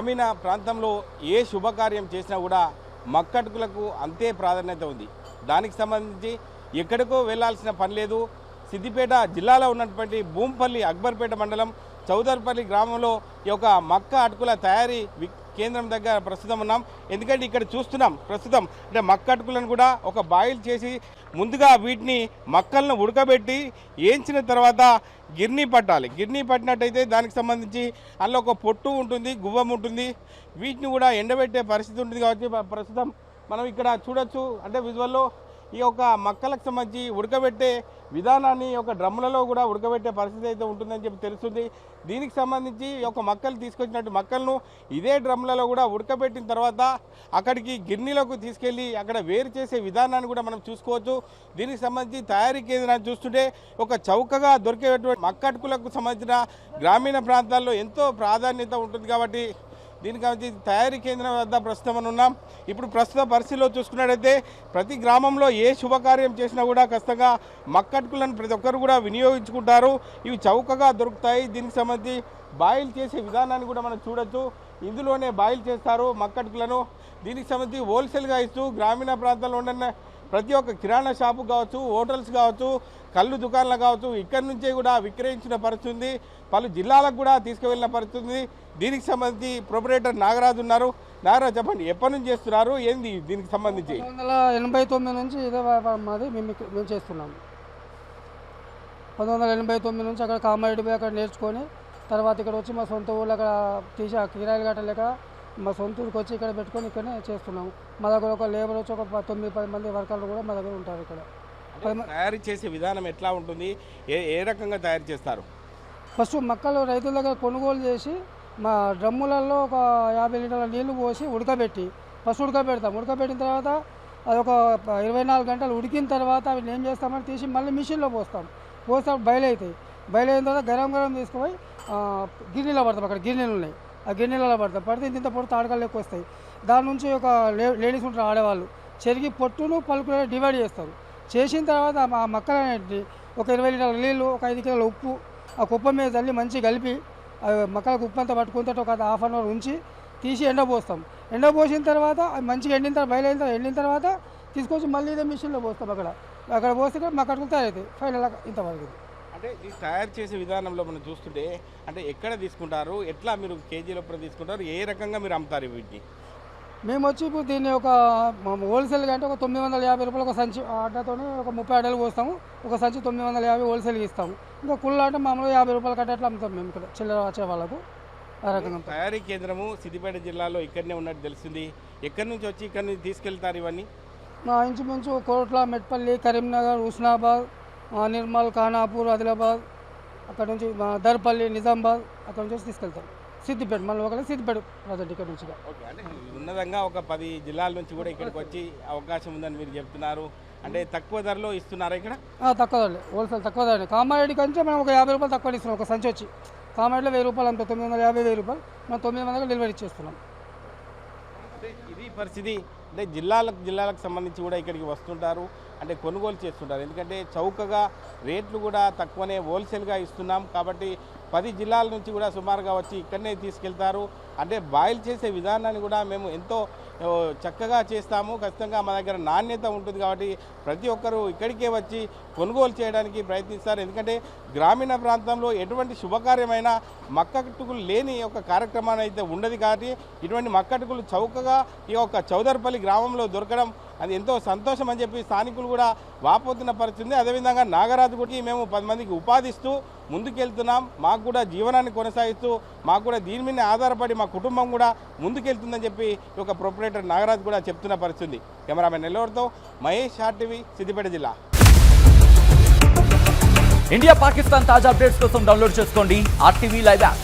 గ్రామీణ ప్రాంతంలో ఏ శుభకార్యం చేసినా కూడా మక్కటుకులకు అంతే ప్రాధాన్యత ఉంది. దానికి సంబంధించి ఎక్కడికో వెళ్ళాల్సిన పని లేదు. సిద్దిపేట జిల్లాలో ఉన్నటువంటి భూంపల్లి అక్బర్పేట మండలం చౌదర్పల్లి గ్రామంలో ఈ యొక్క మక్క అటుకుల తయారీ వి- కేంద్రం దగ్గర ప్రస్తుతం ఉన్నాం. ఎందుకంటే ఇక్కడ చూస్తున్నాం ప్రస్తుతం అంటే మక్క అటుకులను కూడా ఒక బాయిల్ చేసి ముందుగా వీటిని మక్కలను ఉడకబెట్టి వేయించిన తర్వాత గిర్నీ పట్టాలి. గిర్నీ పట్టినట్టయితే దానికి సంబంధించి అందులో ఒక పొట్టు ఉంటుంది గువ్వం ఉంటుంది. వీటిని కూడా ఎండబెట్టే పరిస్థితి ఉంటుంది కాబట్టి ప్రస్తుతం మనం ఇక్కడ చూడొచ్చు. అంటే విజువల్లో ఈ యొక్క మక్కలకు సంబంధించి ఉడకబెట్టే విధానాన్ని ఒక డ్రమ్ములలో కూడా ఉడకబెట్టే పరిస్థితి అయితే ఉంటుందని చెప్పి తెలుస్తుంది. దీనికి సంబంధించి ఒక యొక్క మక్కలు తీసుకొచ్చినట్టు మక్కలను ఇదే డ్రమ్ములలో కూడా ఉడకబెట్టిన తర్వాత అక్కడికి గిన్నెలకు తీసుకెళ్ళి అక్కడ వేరు చేసే విధానాన్ని కూడా మనం చూసుకోవచ్చు. దీనికి సంబంధించి తయారీ కేంద్రాన్ని చూస్తుంటే ఒక చౌకగా దొరికేటువంటి మక్కటుకులకు సంబంధించిన గ్రామీణ ప్రాంతాల్లో ఎంతో ప్రాధాన్యత ఉంటుంది కాబట్టి దీనికి సంబంధించి తయారీ కేంద్రం వద్ద ప్రస్తుతం ఉన్నాం. ఇప్పుడు ప్రస్తుత పరిస్థితిలో చూసుకున్నట్టయితే ప్రతి గ్రామంలో ఏ శుభకార్యం చేసినా కూడా ఖచ్చితంగా మక్కట్కులను ప్రతి ఒక్కరు కూడా వినియోగించుకుంటారు. ఇవి చౌకగా దొరుకుతాయి. దీనికి సంబంధించి బాయిల్ చేసే విధానాన్ని కూడా మనం చూడొచ్చు. ఇందులోనే బాయిల్ చేస్తారు మక్కట్కులను దీనికి సంబంధించి హోల్సేల్గా ఇస్తూ గ్రామీణ ప్రాంతాల్లో ఉన్న ప్రతి ఒక్క కిరాణా షాపు కావచ్చు హోటల్స్ కావచ్చు కళ్ళు దుకాణాలు కావచ్చు ఇక్కడి నుంచే కూడా విక్రయించిన పరిస్థితుంది పలు జిల్లాలకు కూడా తీసుకువెళ్ళిన పరిస్థితుంది దీనికి సంబంధించి ప్రొపరేటర్ నాగరాజు ఉన్నారు. నాగరాజు చెప్పండి ఎప్పటి నుంచి చేస్తున్నారు? ఏంది దీనికి సంబంధించి? వందల ఎనభై తొమ్మిది నుంచి ఇదే మాది మేము మేము చేస్తున్నాము. పంతొమ్మిది వందల ఎనభై తొమ్మిది నుంచి అక్కడ కామారెడ్డి పోయి అక్కడ నేర్చుకొని తర్వాత ఇక్కడ వచ్చి మా సొంత ఊళ్ళో అక్కడ తీసి ఆ కిరాయిలు గట్టలేక మా సొంత ఊరికి వచ్చి ఇక్కడ పెట్టుకొని ఇక్కడనే చేస్తున్నాము మా దగ్గర ఒక లేబర్ వచ్చి ఒక తొమ్మిది పది మంది వర్కర్లు కూడా మా దగ్గర ఉంటారు ఇక్కడ. తయారు చేసే విధానం ఎట్లా ఉంటుంది? ఏ ఏ రకంగా తయారు చేస్తారు? ఫస్ట్ మక్కలు రైతుల దగ్గర కొనుగోలు చేసి మా డ్రమ్ములలో ఒక యాభై లీటర్ల నీళ్ళు పోసి ఉడకబెట్టి ఫస్ట్ ఉడకబెడతాం. ఉడకబెట్టిన తర్వాత అది ఒక ఇరవై నాలుగు గంటలు ఉడికిన తర్వాత అవి ఏం చేస్తామని తీసి మళ్ళీ మిషన్లో పోస్తాం. పోస్తే బయలవుతాయి. బయలైన తర్వాత గరం గరం తీసుకుపోయి గిన్నెలో పడతాం అక్కడ గిన్నెలు ఉన్నాయి ఆ గిన్నెలలో పడతాం పడితే ఇంత పొట్టు తాడకాలు ఎక్కువ వస్తాయి. దాని నుంచి ఒక లే- లేడీస్ ఉంటారు ఆడవాళ్ళు. చెరిగి పొట్టును పలుకులు డివైడ్ చేస్తారు. చేసిన తర్వాత ఆ మక్కలు అనేటివి ఒక ఇరవై లీటర్ల నీళ్ళు ఒక ఐదు కిలోల ఉప్పు ఆ కుప్ప మీద చల్లి మంచిగా కలిపి మక్కలకు ఉప్పు అంతా పట్టుకున్న ఒక హాఫ్ అన్ అవర్ ఉంచి తీసి ఎండపోస్తాం ఎండపోసిన తర్వాత మంచిగా ఎండిన తర్వాత బయలైన తర్వాత ఎండిన తర్వాత తీసుకొచ్చి మళ్ళీ ఇదే మిషన్లో పోస్తాం అక్కడ. అక్కడ పోస్తే కూడా మక్కడికి తయారవుతాయి. ఫైనల్ ఇంతవరకు అంటే ఈ తయారు చేసే విధానంలో మనం చూస్తుంటే అంటే ఎక్కడ తీసుకుంటారు? ఎట్లా మీరు కేజీ లోపల తీసుకుంటారు? ఏ రకంగా మీరు అమ్ముతారు వీటిని? మేము వచ్చి ఇప్పుడు దీన్ని ఒక హోల్సేల్గా అంటే ఒక తొమ్మిది వందల యాభై రూపాయలు ఒక సంచి అడ్డతోనే ఒక ముప్పై అడ్డలు పోస్తాము. ఒక సంచి తొమ్మిది వందల యాభై హోల్సేల్గా ఇస్తాము. ఇంకా కుళ్ళు అంటే మామూలుగా యాభై రూపాయలు కట్టేట్లా అమ్ముతాం మేము ఇక్కడ చిల్లర వచ్చే వాళ్ళకు. ఆ రకంగా. తయారీ కేంద్రము సిద్దిపేట జిల్లాలో ఇక్కడనే ఉన్నట్టు తెలిసింది ఎక్కడి నుంచి వచ్చి ఇక్కడి నుంచి తీసుకెళ్తారు ఇవన్నీ? మా ఇంచుమించు కోట్ల మెట్పల్లి కరీంనగర్ హుస్నాబాద్ నిర్మల్ ఖానాపూర్ ఆదిలాబాద్ అక్కడ నుంచి దర్పల్లి నిజామాబాద్ అక్కడ నుంచి తీసుకెళ్తాం. సిద్దిపేట మళ్ళీ ఒకటి సిద్దిపేట ప్రజెంట్ ఇక్కడ నుంచి. ఓకే అంటే ఉన్నతంగా ఒక పది జిల్లాల నుంచి కూడా ఇక్కడికి వచ్చి అవకాశం ఉందని మీరు చెప్తున్నారు. అంటే తక్కువ ధరలో ఇస్తున్నారా ఇక్కడ? తక్కువ ధరలే హోల్సేల్ తక్కువ ధరలే. కామారెడ్డి కంటే మనం ఒక యాభై రూపాయలు తక్కువ ఇస్తున్నాం ఒక సంచి వచ్చి. కామారెడ్డిలో వెయ్యి రూపాయలు అంత తొమ్మిది వందల యాభై వెయ్యి రూపాయలు. మనం తొమ్మిది వందలు డెలివరీ ఇచ్చేస్తున్నాం ఇది పరిస్థితి. అంటే జిల్లాలకు జిల్లాలకు సంబంధించి కూడా ఇక్కడికి వస్తుంటారు. అంటే కొనుగోలు చేస్తుంటారు. ఎందుకంటే చౌకగా రేట్లు కూడా తక్కువనే హోల్సేల్గా ఇస్తున్నాం. కాబట్టి పది జిల్లాల నుంచి కూడా సుమారుగా వచ్చి ఇక్కడనే తీసుకెళ్తారు. అంటే బాయిల్ చేసే విధానాన్ని కూడా మేము ఎంతో చక్కగా చేస్తాము. ఖచ్చితంగా మా దగ్గర నాణ్యత ఉంటుంది కాబట్టి ప్రతి ఒక్కరూ ఇక్కడికే వచ్చి కొనుగోలు చేయడానికి ప్రయత్నిస్తారు. ఎందుకంటే గ్రామీణ ప్రాంతంలో ఎటువంటి శుభకార్యమైన మక్కటుకులు లేని ఒక కార్యక్రమాన్ని అయితే ఉండదు కాబట్టి ఇటువంటి మక్కటుకులు చౌకగా ఈ యొక్క చౌదర్పల్లి గ్రామంలో దొరకడం అది ఎంతో సంతోషం అని చెప్పి స్థానికులు కూడా వాపోతున్న పరిస్థితుంది అదేవిధంగా నాగరాజు మేము పది మందికి ఉపాధిస్తూ ముందుకెళ్తున్నాం. మాకు కూడా జీవనాన్ని కొనసాగిస్తూ మాకు కూడా దీని మీద ఆధారపడి మా కుటుంబం కూడా ముందుకెళ్తుందని చెప్పి ఈ యొక్క ప్రొపరేటర్ నాగరాజు కూడా చెప్తున్న పరిస్థితుంది కెమెరామెన్ నెల్లూరుతో మహేష్ ఆర్టీవీ సిద్దిపేట జిల్లా. ఇండియా పాకిస్తాన్ తాజా అప్డేట్స్ కోసం డౌన్లోడ్ చేసుకోండి ఆర్టీవీ లైవ్ యాప్.